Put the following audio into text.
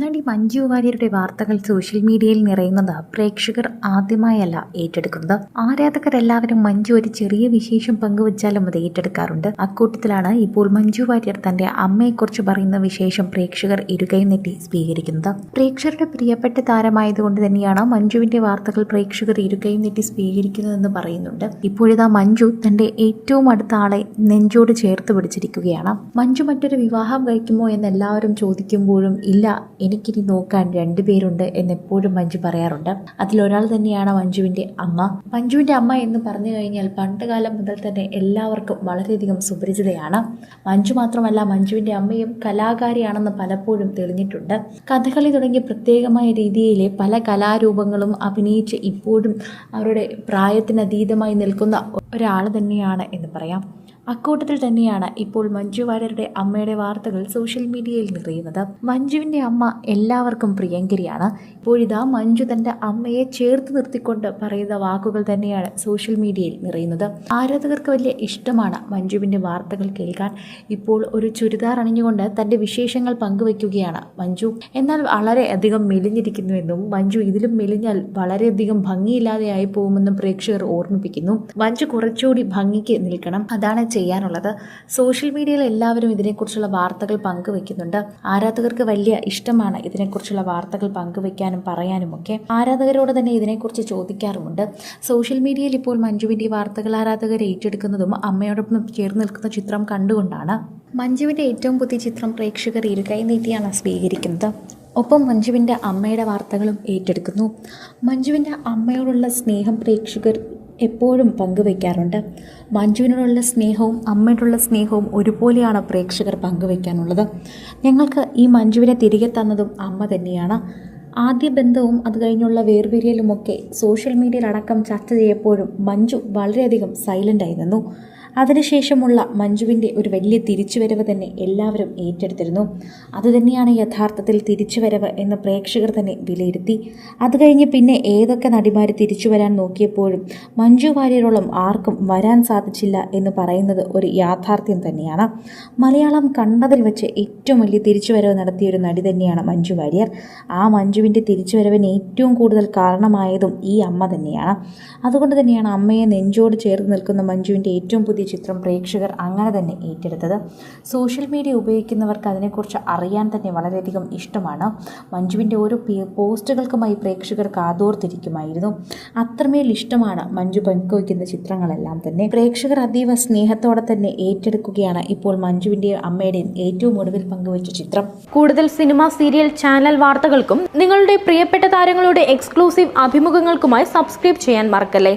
നടി മഞ്ജു വാര്യരുടെ വാർത്തകൾ സോഷ്യൽ മീഡിയയിൽ നിറയുന്നത്? പ്രേക്ഷകർ ആദ്യമായല്ല ഏറ്റെടുക്കുന്നത്. ആരാധകരെല്ലാവരും മഞ്ജു ഒരു ചെറിയ വിശേഷം പങ്കുവച്ചാലും അത് ഏറ്റെടുക്കാറുണ്ട്. അക്കൂട്ടത്തിലാണ് ഇപ്പോൾ മഞ്ജു വാര്യർ തന്റെ അമ്മയെക്കുറിച്ച് പറയുന്ന വിശേഷം പ്രേക്ഷകർ ഇരുകയും നെറ്റി സ്വീകരിക്കുന്നത്. പ്രേക്ഷകരുടെ പ്രിയപ്പെട്ട താരമായതുകൊണ്ട് തന്നെയാണ് മഞ്ജുവിന്റെ വാർത്തകൾ പ്രേക്ഷകർ ഇരുകയും നെറ്റി സ്വീകരിക്കുന്നതെന്ന് പറയുന്നുണ്ട്. ഇപ്പോഴിതാ മഞ്ജു തന്റെ ഏറ്റവും അടുത്ത ആളെ നെഞ്ചോട് ചേർത്ത് പിടിച്ചിരിക്കുകയാണ്. മഞ്ജു മറ്റൊരു വിവാഹം കഴിക്കുമോ എന്ന് എല്ലാവരും ചോദിക്കുമ്പോഴും ഇല്ല എനിക്കിനി നോക്കാൻ രണ്ടുപേരുണ്ട് എന്നെപ്പോഴും മഞ്ജു പറയാറുണ്ട്. അതിലൊരാൾ തന്നെയാണ് മഞ്ജുവിന്റെ അമ്മ. മഞ്ജുവിന്റെ അമ്മ എന്ന് പറഞ്ഞു കഴിഞ്ഞാൽ പണ്ട് കാലം മുതൽ തന്നെ എല്ലാവർക്കും വളരെയധികം സുപരിചിതയാണ്. മഞ്ജു മാത്രമല്ല മഞ്ജുവിന്റെ അമ്മയും കലാകാരിയാണെന്ന് പലപ്പോഴും തെളിഞ്ഞിട്ടുണ്ട്. കഥകളി തുടങ്ങിയ പ്രത്യേകമായ രീതിയിലെ പല കലാരൂപങ്ങളും അഭിനയിച്ച് ഇപ്പോഴും അവരുടെ പ്രായത്തിനതീതമായി നിൽക്കുന്ന ഒരാൾ തന്നെയാണ് എന്ന് പറയാം. അക്കൂട്ടത്തിൽ തന്നെയാണ് ഇപ്പോൾ മഞ്ജു വാര്യരുടെ അമ്മയുടെ വാർത്തകൾ സോഷ്യൽ മീഡിയയിൽ നിറയുന്നത്. മഞ്ജുവിന്റെ അമ്മ എല്ലാവർക്കും പ്രിയങ്കരിയാണ്. ഇപ്പോഴിതാ മഞ്ജു തന്റെ അമ്മയെ ചേർത്ത് നിർത്തിക്കൊണ്ട് പറയുന്ന വാക്കുകൾ തന്നെയാണ് സോഷ്യൽ മീഡിയയിൽ നിറയുന്നത്. ആരാധകർക്ക് വലിയ ഇഷ്ടമാണ് മഞ്ജുവിന്റെ വാർത്തകൾ കേൾക്കാൻ. ഇപ്പോൾ ഒരു ചുരിദാർ അണിഞ്ഞുകൊണ്ട് തന്റെ വിശേഷങ്ങൾ പങ്കുവയ്ക്കുകയാണ് മഞ്ജു. എന്നാൽ വളരെ അധികം മെലിഞ്ഞിരിക്കുന്നുവെന്നും മഞ്ജു ഇതിലും മെലിഞ്ഞാൽ വളരെയധികം ഭംഗിയില്ലാതെയായി പോകുമെന്നും പ്രേക്ഷകർ ഓർമ്മിപ്പിക്കുന്നു. മഞ്ജു കുറച്ചുകൂടി ഭംഗിക്ക് നിൽക്കണം. അതാണ് ചെയ്യാനുള്ളത്. സോഷ്യൽ മീഡിയയിൽ എല്ലാവരും ഇതിനെക്കുറിച്ചുള്ള വാർത്തകൾ പങ്കുവെക്കുന്നുണ്ട്. ആരാധകർക്ക് വലിയ ഇഷ്ടമാണ് ഇതിനെക്കുറിച്ചുള്ള വാർത്തകൾ പങ്കുവെക്കാനും പറയാനും ഒക്കെ ആരാധകരോട് തന്നെ ഇതിനെക്കുറിച്ച് ചോദിക്കാറുമുണ്ട്. സോഷ്യൽ മീഡിയയിൽ ഇപ്പോൾ മഞ്ജുവിന്റെ വാർത്തകൾ ആരാധകർ ഏറ്റെടുക്കുന്നതും അമ്മയോടൊപ്പം ചേർന്ന് നിൽക്കുന്ന ചിത്രം കണ്ടുകൊണ്ടാണ്. മഞ്ജുവിന്റെ ഏറ്റവും പുതിയ ചിത്രം പ്രേക്ഷകർ ഇരുകൈ നീട്ടിയാണ് സ്വീകരിക്കുന്നത്. ഒപ്പം മഞ്ജുവിന്റെ അമ്മയുടെ വാർത്തകളും ഏറ്റെടുക്കുന്നു. മഞ്ജുവിന്റെ അമ്മയോടുള്ള സ്നേഹം പ്രേക്ഷകർ എപ്പോഴും പങ്കുവയ്ക്കാറുണ്ട് മഞ്ജുവിനോടുള്ള സ്നേഹവും അമ്മയോടുള്ള സ്നേഹവും ഒരുപോലെയാണ് പ്രേക്ഷകർ പങ്കുവയ്ക്കാനുള്ളത് ഞങ്ങൾക്ക് ഈ മഞ്ജുവിനെ തിരികെ തന്നതും അമ്മ തന്നെയാണ്. ആദ്യ ബന്ധവും അത് കഴിഞ്ഞുള്ള വേർപിരിയലുമൊക്കെ സോഷ്യൽ മീഡിയയിലടക്കം ചർച്ച ചെയ്യപ്പോഴും മഞ്ജു വളരെയധികം സൈലന്റായി നിന്നു. അതിനുശേഷമുള്ള മഞ്ജുവിന്റെ ഒരു വലിയ തിരിച്ചുവരവ് തന്നെ എല്ലാവരും ഏറ്റെടുത്തിരുന്നു. അതുതന്നെയാണ് യഥാർത്ഥത്തിൽ തിരിച്ചുവരവ് എന്ന് പ്രേക്ഷകർ തന്നെ വിലയിരുത്തി. അത് കഴിഞ്ഞ് പിന്നെ ഏതൊക്കെ നടിമാർ തിരിച്ചു വരാൻ നോക്കിയപ്പോഴും മഞ്ജു വാര്യരോളം ആർക്കും വരാൻ സാധിച്ചില്ല എന്ന് പറയുന്നത് ഒരു യാഥാർത്ഥ്യം തന്നെയാണ്. മലയാളം കണ്ടതിൽ വെച്ച് ഏറ്റവും വലിയ തിരിച്ചുവരവ് നടത്തിയ ഒരു നടി തന്നെയാണ് മഞ്ജു വാര്യർ. ആ മഞ്ജുവിന്റെ തിരിച്ചുവരവിന് ഏറ്റവും കൂടുതൽ കാരണമായതും ഈ അമ്മ തന്നെയാണ്. അതുകൊണ്ട് തന്നെയാണ് അമ്മയെ നെഞ്ചോട് ചേർത്ത് നിൽക്കുന്ന മഞ്ജുവിന്റെ ഏറ്റവും പുതിയ ചിത്രം പ്രേക്ഷകർ അങ്ങനെ തന്നെ ഏറ്റെടുത്തത്. സോഷ്യൽ മീഡിയ ഉപയോഗിക്കുന്നവർക്ക് അതിനെക്കുറിച്ച് അറിയാൻ തന്നെ വളരെയധികം ഇഷ്ടമാണ്. മഞ്ജുവിന്റെ ഓരോ പോസ്റ്റുകൾക്കുമായി പ്രേക്ഷകർ കാതോർത്തിരിക്കുമായിരുന്നു. അത്രമേൽ ഇഷ്ടമാണ് മഞ്ജു പങ്കുവയ്ക്കുന്ന ചിത്രങ്ങളെല്ലാം തന്നെ. പ്രേക്ഷകർ അതീവ സ്നേഹത്തോടെ തന്നെ ഏറ്റെടുക്കുകയാണ് ഇപ്പോൾ മഞ്ജുവിന്റെയും അമ്മയുടെയും ഏറ്റവും ഒടുവിൽ പങ്കുവച്ച ചിത്രം. കൂടുതൽ സിനിമ സീരിയൽ ചാനൽ വാർത്തകൾക്കും നിങ്ങളുടെ പ്രിയപ്പെട്ട താരങ്ങളുടെ എക്സ്ക്ലൂസീവ് അഭിമുഖങ്ങൾക്കുമായി സബ്സ്ക്രൈബ് ചെയ്യാൻ മറക്കല്ലേ?